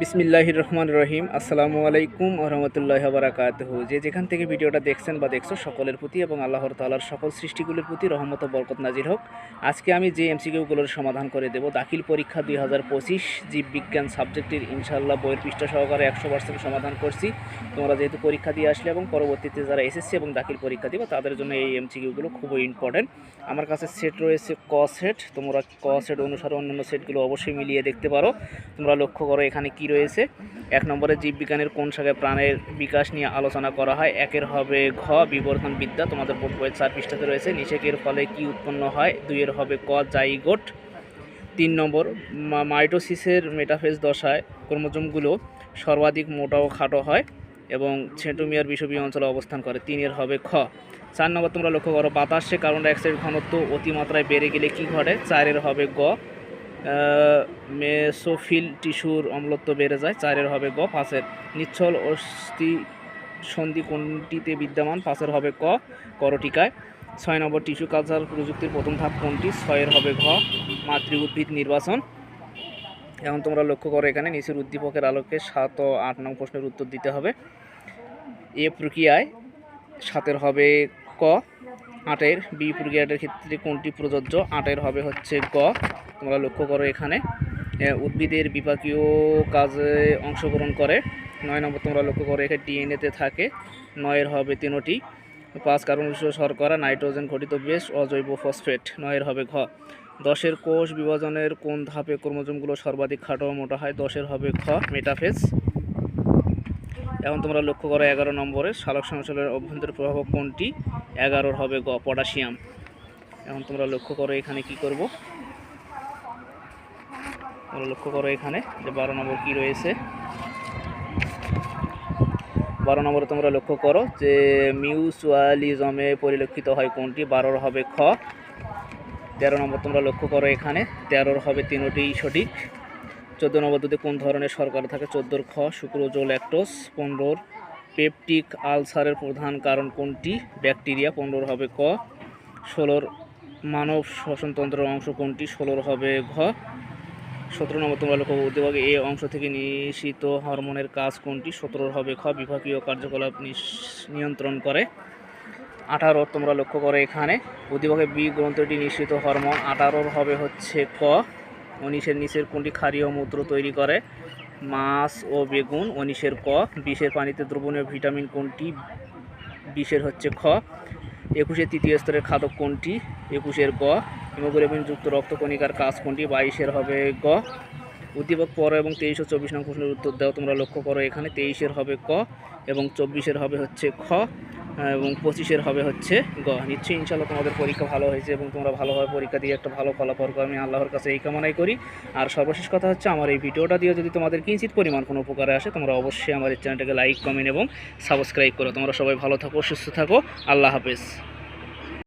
বিসমিল্লাহির রহমান রহিম। আসসালামু আলাইকুম রহমতুল্লাহ বারাকাতহ। যে যেখান থেকে ভিডিওটা দেখছেন বা দেখছ, সকলের প্রতি এবং আল্লাহর তালার সকল সৃষ্টিগুলির প্রতি রহমত বরকত নাজির হোক। আজকে আমি যে এমসিকিউগুলোর সমাধান করে দেব, দাখিল পরীক্ষা দুই হাজার পঁচিশ জীববিজ্ঞান সাবজেক্টের ইনশাল্লাহ বইয়ের পৃষ্ঠা সহকারে একশো পার্সেন্ট সমাধান করছি। তোমরা যেহেতু পরীক্ষা দিয়ে আসলে এবং পরবর্তীতে যারা এসএসসি এবং দাখিল পরীক্ষা দিবে, তাদের জন্য এই এমসিকিউগুলো খুবই ইম্পর্টেন্ট। আমার কাছে সেট রয়েছে ক সেট, তোমরা ক সেট অনুসারে অন্যান্য সেটগুলো অবশ্যই মিলিয়ে দেখতে পারো। তোমরা লক্ষ্য করো, এখানে কি রয়েছে? এক নম্বরে জীববিজ্ঞানের কোন শাখায় প্রাণের বিকাশ নিয়ে আলোচনা করা হয়? একের হবে ঘ বিবর্তন বিদ্যা তোমাদের বোর্ড বইয়ের চার পৃষ্ঠাতে রয়েছে। নিষেকের ফলে কি উৎপন্ন হয়? দুইয়ের হবে ক, জাইগোট। তিন নম্বর মাইটোসিসের মেটাফেজ দশায় ক্রোমোজোমগুলো সর্বাধিক মোটা ও খাটো হয় এবং ছেঁটুমিয়ার বিষবীয় অঞ্চলে অবস্থান করে। তিনের হবে খ। চার নম্বর, তোমরা লক্ষ্য করো, বাতাসে কার্বন ডাইঅক্সাইড ঘনত্ব অতিমাত্রায় বেড়ে গেলে কি ঘটে? চারের হবে গ। মেসোফিল টিস্যুর অম্লত্ব বেড়ে যায়, চারের হবে গ, পাঁচের নিচ্ছল অস্থি সন্ধি কোনটিতে বিদ্যমান, পাঁচের হবে ক, করটিকায়। ছয় নম্বর টিস্যু কালচার প্রযুক্তির প্রথম ধাপ কোনটি? ছয়ের হবে ঘ মাতৃ উদ্ভিদ নির্বাচন। এখন তোমরা লক্ষ্য করো এখানে নিচের উদ্দীপকের আলোকে সাত ও আট নং প্রশ্নের উত্তর দিতে হবে। এ প্রক্রিয়ায় সাতের হবে ক, আটের বি প্রক্রিয়াটার ক্ষেত্রে কোনটি প্রযোজ্য? আটের হবে হচ্ছে গ তোমরা লক্ষ্য করো এখানে উদ্ভিদের বিপাকীয় কাজে অংশগ্রহণ করে। নয় নম্বর তোমরা লক্ষ্য করো এখানে ডিএনএতে থাকে, নয়ের হবে তিনোটি। পাঁচ কার্বন শর্করা, নাইট্রোজেন ঘটিত বেশ অজৈব ফসফেট, নয়ের হবে ঘ। দশের কোষ বিভাজনের কোন ধাপে ক্রোমোজোমগুলো সর্বাধিক খাটো মোটা হয়, দশের হবে খ মেটাফেজ। এখন তোমরা লক্ষ্য করো এগারো নম্বরে, সালোক সংশ্লেষের অভ্যন্তরীণ প্রভাব কোনটি? এগারোর হবে গ পটাশিয়াম। এখন তোমরা লক্ষ্য করো এখানে কি করব? তোমরা লক্ষ্য করো এখানে যে বারো নম্বর কি রয়েছে? বারো নম্বরে তোমরা লক্ষ্য করো যে মিউচুয়ালিজমে পরিলক্ষিত হয় কোনটি? বারোর হবে খ। তেরো নম্বর তোমরা লক্ষ্য করো এখানে, তেরোর হবে তিনোটি সঠিক। চোদ্দ নম্বর দুধে কোন ধরনের সরকার থাকে? চোদ্দোর খ শুক্রোজ ল্যাকটোস পনেরোর পেপটিক আলসারের প্রধান কারণ কোনটি? ব্যাকটেরিয়া। পনেরোর হবে ক। ষোলোর মানব শ্বসনতন্ত্রের অংশ কোনটি? ষোলোর হবে ঘ। সতেরো নম্বর তোমরা লক্ষ্য করো, উদ্দীপকে এ অংশ থেকে নিঃসৃত হরমোনের কাজ কোনটি? সতেরোর হবে খ বিভাগীয় কার্যকলাপ নিয়ন্ত্রণ করে। আঠারো তোমরা লক্ষ্য করো এখানে উদ্দীপকে বি গ্রন্থটি নিঃসৃত হরমোন। আঠারোর হবে হচ্ছে ক উনিশের নিচের কোনটি ক্ষারীয় মূত্র তৈরি করে? মাছ ও বেগুন। উনিশের ক বিষের পানিতে দ্রবণীয় ভিটামিন কোনটি? বিষের হচ্ছে খ। একুশের তৃতীয় স্তরের খাদক কোনটি? একুশের গ হিমোগ্লোবিনযুক্ত রক্তকণিকার কাজ কোনটি? বাইশের হবে গ। উদ্দীপক পর এবং তেইশ ও চব্বিশ নং প্রশ্নের উত্তর দাও, তোমরা লক্ষ্য করো, এখানে তেইশের হবে ক এবং চব্বিশের হবে হচ্ছে খ এবং পঁচিশের হবে হচ্ছে গ। নিশ্চয়ই ইনশাল্লাহ তোমাদের পরীক্ষা ভালো হয়েছে এবং তোমরা ভালোভাবে পরীক্ষা দিয়ে একটা ভালো ফলাফল করো। আমি আল্লাহর কাছে এই কামনাই করি। আর সর্বশেষ কথা হচ্ছে, আমার এই ভিডিওটা দিয়ে যদি তোমাদের কিঞ্চিত পরিমাণ কোনো উপকারে আসে, তোমরা অবশ্যই আমার এই চ্যানেলটাকে লাইক, কমেন্ট এবং সাবস্ক্রাইব করো। তোমরা সবাই ভালো থাকো, সুস্থ থাকো। আল্লাহ হাফেজ।